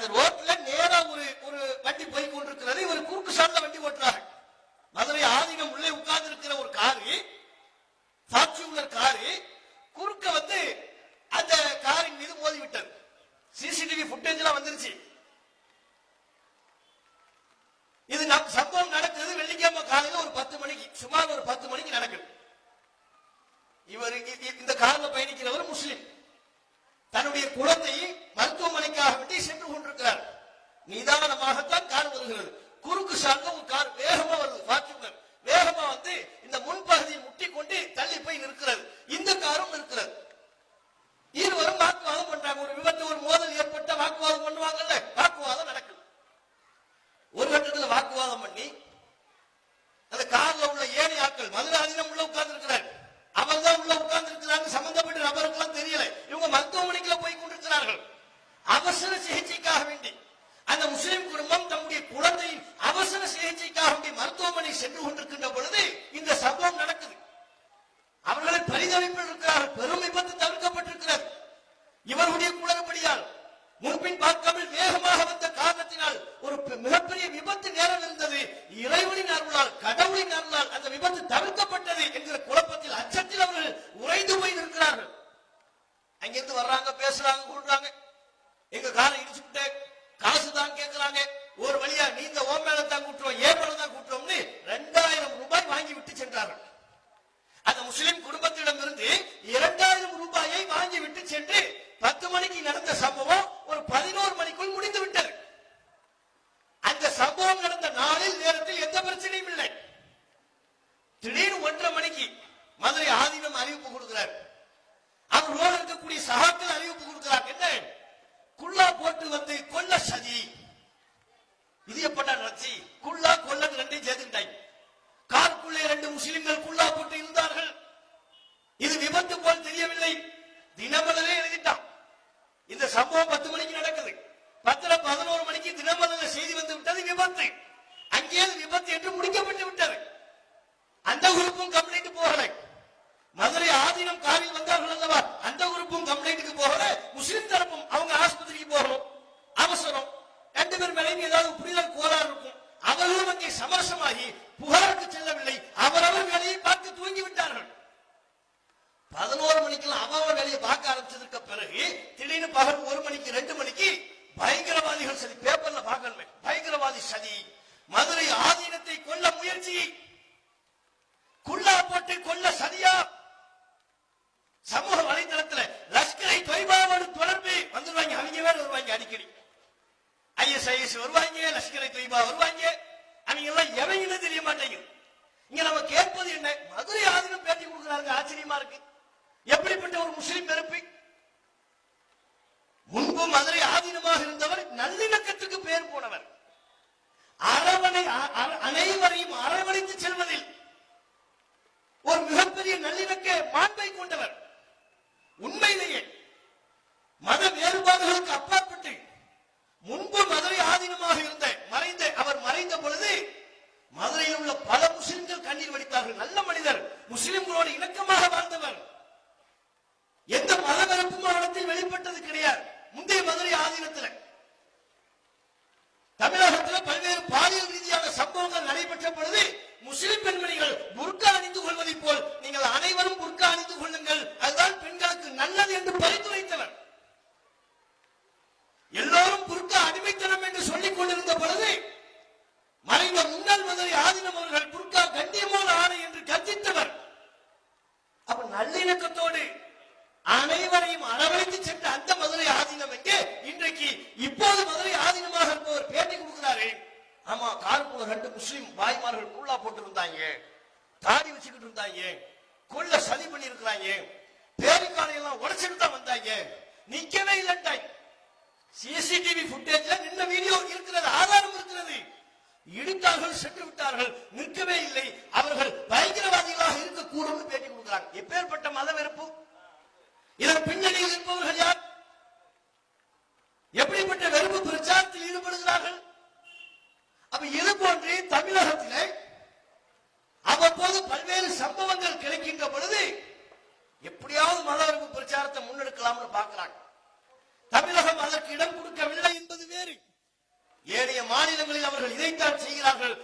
அந்த ரோட்ல நேரா ஒரு ஒரு வண்டி போய் கொண்டிருக்கிறது. இவர் குறுக்கு சார்ந்த வண்டி ஓட்டுறாரு. மதுரை ஆதீனம் உள்ளே உட்கார்ந்து இருக்கிற ஒரு காரு சாட்சி உள்ள காரு குறுக்க வந்து அந்த காரின் மீது மோதி விட்டது சிசிடிவி புட்டேஜ் எல்லாம் வந்துருச்சு. இது நம் சம்பவம் நடக்குது வெள்ளிக்கிழமை காலையில் ஒரு பத்து மணிக்கு சுமார் ஒரு பத்து மணிக்கு நடக்குது. இவர் இந்த காரில் பயணிக்கிறவர் முஸ்லிம். தன்னுடைய குலத்தையும் நிதானமாகத்தான் கார் வருகிறது. குறுக்கு சங்கம் கார் வேகமா வருது ஃபார்ச்சூனர் வேகமா வந்து இந்த முன்பகுதியை முட்டி கொண்டு தள்ளி போய் நிற்கிறது இந்த காரும் நிற்கிறது இருவரும் வாக்குவாதம் பண்றாங்க ஒரு விபத்து ஒரு மோதல் ஏற்பட்ட வாக்குவாதம் பண்ணுவாங்கல்ல வாக்குவாதம் நடக்குது ஒரு கட்டத்துல வாக்குவாதம் பண்ணி அந்த கார்ல உள்ள ஏழை ஆட்கள் மதுராதீனம் உள்ள உட்கார்ந்து இருக்கிறார் அவர் தான் உள்ள உட்கார்ந்து இருக்கிறாங்க சம்பந்தப்பட்ட நபருக்கெல்லாம் தெரியல இவங்க மருத்துவமனைக்குள்ள போய் கொண்டிருக்கிறார்கள் அவசர சிகிச்சைக்காக வேண்டி அந்த முஸ்லிம் குடும்பம் தம்முடைய குழந்தையின் அவசர சிகிச்சைக்காக வேண்டி மருத்துவமனை சென்று கொண்டிருக்கின்ற பொழுது இந்த சம்பவம் நடக்குது அவர்களை பரிதவிப்பில் பெரும் விபத்து தவிர்க்கப்பட்டிருக்கிறது. இவருடைய குளறுபடியால் முன்பின் பார்க்காமல் வேகமாக வந்த காரணத்தினால் ஒரு மிகப்பெரிய விபத்து நேரம் இருந்தது. இறைவனின் அருளால் கடவுளின் அருளால் அந்த விபத்து தவிர்க்கப்பட்டது என்கிற குழப்பத்தில் அச்சத்தில் அவர்கள் உறைந்து போய் நிற்கிறார்கள். அங்கிருந்து வர்றாங்க பேசுறாங்க கூடுறாங்க எங்க காரை இடிச்சுட்டு காசு தான் கேட்கிறாங்க ஒரு வழியா நீங்க ஓ மேல தான் கூட்டுறோம் ஏ மேல தான் கூட்டுறோம்னு ரெண்டாயிரம் ரூபாய் வாங்கி விட்டு சென்றார்கள். அந்த முஸ்லிம் குடும்பத்திடமிருந்து இரண்டாயிரம் ரூபாயை வாங்கி விட்டு சென்று பத்து மணிக்கு நடந்த சம்பவம் ஒரு பதினோரு மணிக்குள் முடிந்து விட்டது. அந்த சம்பவம் நடந்த நாளில் நேரத்தில் எந்த பிரச்சனையும் இல்லை. திடீர் ஒன்றரை மணிக்கு மதுரை ஆதீனம் அறிவிப்பு கொடுக்கிறார். அவர்களோடு இருக்கக்கூடிய சகாக்கள் அறிவிப்பு கொடுக்கிறார். என்ன? குள்ளா போட்டு வந்து கொல்ல சதி. இது எப்படா நடந்துச்சு? குள்ளா கொல்ல ரெண்டையும் சேர்த்துக்கிட்டாங்க. காருக்குள்ளே ரெண்டு முஸ்லிம்கள் குள்ளா போட்டு இருந்தார்கள் இது விபத்து போல் தெரியவில்லை தினமலரே எழுதிட்டான் இந்த சம்பவம் பத்து மணிக்கு நடக்குது பத்துல பதினோரு மணிக்கு தினமலர செய்தி வந்து விட்டது விபத்து. அங்கேயே விபத்து என்று முடிக்கப்பட்டு விட்டது. அடிக்கடி. ஐஎஸ்ஐஎஸ் வருவாங்க லஷ்கரை தொய்பா வருவாங்க அவங்க எல்லாம் எவங்கன்னு தெரிய மாட்டேங்குது? இங்க நம்ம கேட்பது என்ன? மதுரை ஆதீனம் பேட்டி கொடுக்குறாங்க ஆச்சரியமா இருக்கு. எப்படிப்பட்ட ஒரு முஸ்லிம் வெறுப்பு? முன்பு மதுரை ஆதீனமாக இருந்தவர் நல்லிணக்க 你那个嘛 மதுரை ஆதீனமாக பேட்டி கொடுக்கிறாரு. ஆமா காருக்குள்ள ரெண்டு முஸ்லிம் பாய்மார்கள் குள்ளா போட்டு இருந்தாங்க. தாடி வச்சுக்கிட்டு இருந்தாங்க. கொள்ள சதி பண்ணி இருக்கிறாங்க பேரிக்கானை எல்லாம் உடைச்சிட்டு தான் வந்தாங்க. நிக்கவே இல்லைன்ட்டாங்க. சிசிடிவி ஃபுட்டேஜ்ல நின்ன வீடியோ இருக்கிறது ஆதாரம் இருக்கிறது. இடித்தார்கள் சென்று விட்டார்கள் நிற்கவே இல்லை. ஈடுபடுகிறார்கள். அப்ப இது போன்று தமிழகத்திலே அவ்வப்போது பல்வேறு சம்பவங்கள் கிடைக்கின்ற பொழுது எப்படியாவது மத பிரச்சாரத்தை முன்னெடுக்கலாம்னு பார்க்கிறாங்க. தமிழகம் அதற்கு இடம் கொடுக்கவில்லை என்பது வேறு. ஏனைய மாநிலங்களில் அவர்கள் இதைத்தான் செய்கிறார்கள்.